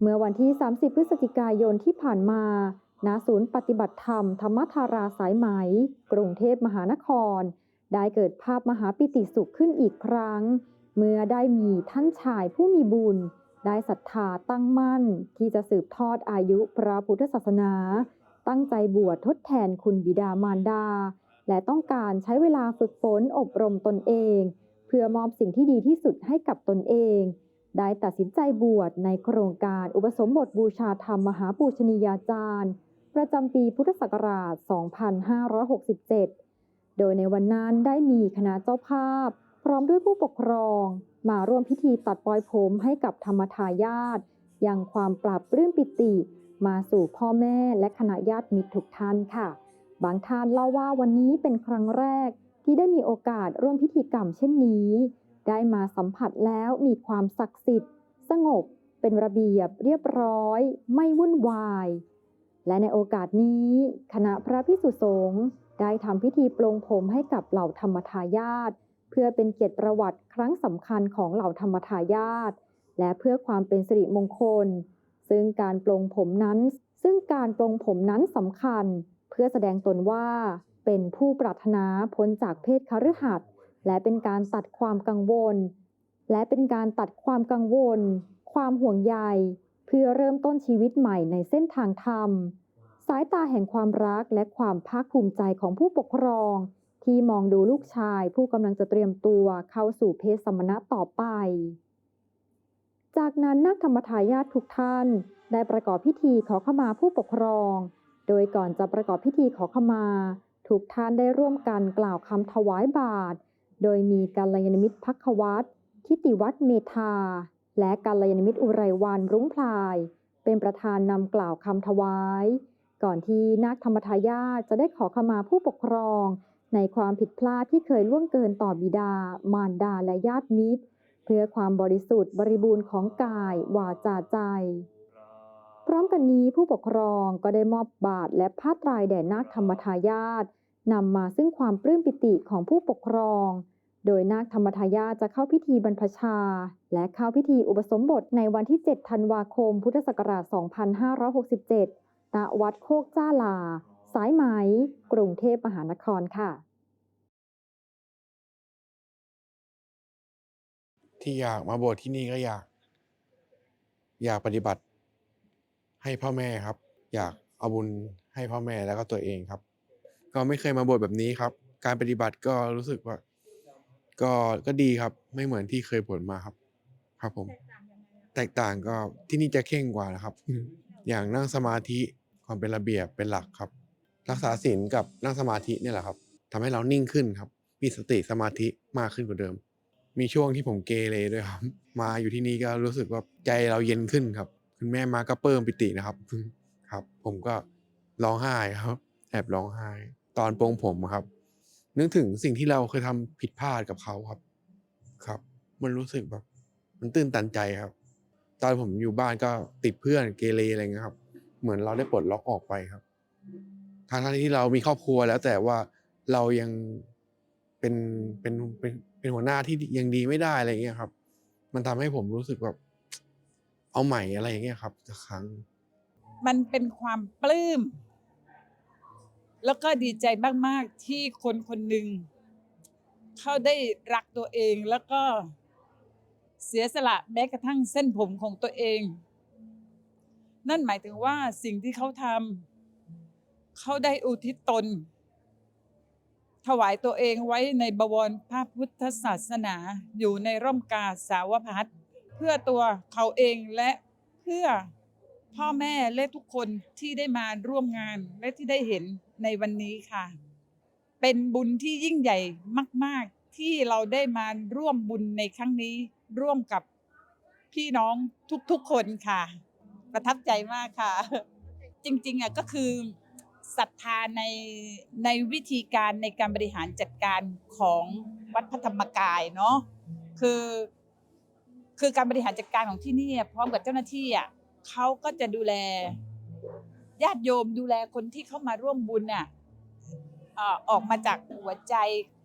เมื่อวันที่ 30 พฤศจิกายนที่ผ่านมา ณ ศูนย์ปฏิบัติธรรม ธรรมธาราสายไหม กรุงเทพมหานคร ได้เกิดภาพมหาปิติสุขขึ้นอีกครั้ง เมื่อได้มีท่านชายผู้มีบุญ ได้ศรัทธาตั้งมั่น ที่จะสืบทอดอายุพระพุทธศาสนา ตั้งใจบวชทดแทนคุณบิดามารดา และต้องการใช้เวลาฝึกฝนอบรมตนเอง เพื่อมอบสิ่งที่ดีที่สุดให้กับตนเอง ได้ตัดสินใจบวชในโครงการอุปสมบทบูชาธรรมมหาปูชนียาจารย์ ประจำปีพุทธศักราช 2567 โดยในวันนั้นได้มีคณะเจ้าภาพ พร้อมด้วยผู้ปกครอง มาร่วมพิธีตัดปลอยผมให้กับธรรมทายาทยังความปรับปลื้มปิติ มาสู่พ่อแม่และคณะญาติมิตรทุกท่านค่ะ บางท่านเล่าว่าวันนี้เป็นครั้งแรกที่ได้มีโอกาสร่วมพิธีกรรมเช่นนี้ ได้มาสัมผัสแล้วมีความศักดิ์สิทธิ์ สงบเป็นระเบียบเรียบร้อย ไม่วุ่นวาย และในโอกาสนี้ คณะพระพิสุสงฆ์ได้ทำพิธีปลงผมให้กับเหล่าธรรมทายาทเพื่อเป็นเกียรติประวัติครั้งสำคัญของเหล่าธรรมทายาทและเพื่อความเป็นสิริมงคล ซึ่งการปลงผมนั้น ซึ่งการปลงผมนั้นสำคัญ เพื่อแสดงตนว่าเป็นผู้ปรารถนาพ้นจากเพศคฤหัสถ์ และเป็นการตัดความกังวล และเป็นการตัดความกังวล ความห่วงใย เพื่อเริ่มต้นชีวิตใหม่ในเส้นทางธรรม สายตาแห่งความรักและความภาคภูมิใจของผู้ปกครอง ที่มองดูลูกชายผู้กำลังจะเตรียมตัวเข้าสู่เพศสมณะต่อไป จากนั้นนักธรรมทายาททุกท่าน ได้ประกอบพิธีขอขมาผู้ปกครอง โดยก่อนจะประกอบพิธีขอขมาทุกท่านได้ร่วมกันกล่าวคำถวายบาท โดยมีกัลยาณมิตรพักวัตรทิติวัฒน์เมธา และกัลยาณมิตรอุไรวันรุ้งพลาย เป็นประธานนำกล่าวคำถวาย ก่อนที่นักธรรมทายาจะได้ขอขมาผู้ปกครอง ในความผิดพลาดที่เคยล่วงเกินต่อบิดา มารดาและญาติมิตร เพื่อความบริสุทธิ์บริบูรณ์ของกาย วาจาใจ พร้อมกันนี้ผู้ปกครองก็ได้มอบบาทและผ้าตรายแด่นาคธรรมทายาทนำมาซึ่งความปลื้มปิติของผู้ปกครอง โดยนาคธรรมทายาจะเข้าพิธีบรรพชา และเข้าพิธีอุปสมบทในวันที่ 7 ธันวาคม พุทธศักราช 2567 ณ วัดโคกจ้าลา สายไหม กรุงเทพมหานครค่ะ ที่อยากมาบวชที่นี่ก็อยาก อยากปฏิบัติให้พ่อแม่ครับ อยากเอาบุญให้พ่อแม่แล้วก็ตัวเองครับ ก็ไม่เคยมาบวชแบบนี้ครับ การปฏิบัติก็รู้สึกว่า ก็ก็ดีครับไม่เหมือนที่เคยบวชมาครับ ครับผม แตกต่างก็ที่นี่จะเข่งกว่านะครับ อย่างนั่งสมาธิความเป็นระเบียบเป็นหลักครับ รักษาศีลกับนั่งสมาธิเนี่ยแหละครับทำให้เรานิ่งขึ้นครับ มีสติสมาธิมากขึ้นกว่าเดิม มีช่วงที่ผมเกเรด้วยครับ มาอยู่ที่นี่ก็รู้สึกว่าใจเราเย็นขึ้นครับ คุณแม่มาก็เพิ่มปิตินะครับ ครับ ผมก็ร้องไห้ครับ แอบร้องไห้ ตอนปลงผมครับ นึกถึงสิ่งที่เราเคยทำผิดพลาดกับเขาครับ ครับ มันรู้สึกแบบ มันตื้นตันใจครับ ตอนผมอยู่บ้านก็ติดเพื่อนเกเรอะไรเงี้ยครับ เหมือนเราได้ปลดล็อกออกไปครับทางที่เรามีครอบครัวแล้วแต่ว่าเรายังเป็นเป็นเป็นเป็นหัวหน้าที่ยังดีไม่ได้อะไรเงี้ยครับ มันทำให้ผมรู้สึกแบบเอาใหม่อะไรอย่างเงี้ยครับสักครั้ง มันเป็นความปลื้ม แล้วก็ดีใจมาก ๆ ที่คนคนหนึ่งเขาได้รักตัวเองแล้วก็เสียสละแม้กระทั่งเส้นผมของตัวเอง นั่นหมายถึงว่าสิ่งที่เขาทำเขาได้อุทิศตน ถวายตัวเองไว้ในบวรพระพุทธศาสนาอยู่ในร่มกาสาวพัฒน์เพื่อตัวเขาเองและเพื่อพ่อแม่และทุกคนที่ได้มาร่วมงานและที่ได้เห็น ในวันนี้ค่ะ เป็นบุญที่ยิ่งใหญ่มาก ๆ ที่เราได้มาร่วมบุญในครั้งนี้ร่วมกับพี่น้องทุก ๆ คนค่ะ ประทับใจมากค่ะ จริงๆอะก็คือศรัทธาในในวิธีการในการบริหารจัดการของวัดพระธรรมกายเนาะคือคือการบริหารจัดการของที่นี่พร้อมกับเจ้าหน้าที่อะเขาก็จะดูแล ญาติโยมดูแลคนที่เข้ามาร่วมบุญน่ะออออกมาจากหัวใจ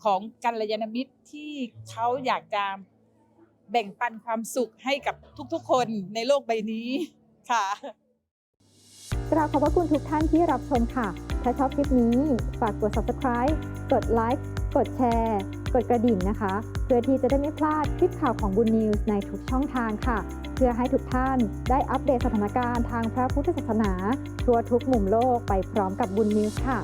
ของกัลยาณมิตรที่เขาอยากจะแบ่งปันความสุขให้กับทุกๆ คนในโลกใบนี้ค่ะกราบขอบพระคุณทุกท่านที่รับชมค่ะ ถ้าชอบคลิปนี้ ฝากกด subscribe กดไลค์ กดแชร์ กดกระดิ่งนะคะ เพื่อที่จะได้ไม่พลาดคลิปข่าวของบุญนิวส์ในทุกช่องทางค่ะ เพื่อให้ทุกท่านได้อัปเดตสถานการณ์ทางพระพุทธศาสนา ทั่วทุกมุมโลกไปพร้อมกับบุญนิวส์ค่ะ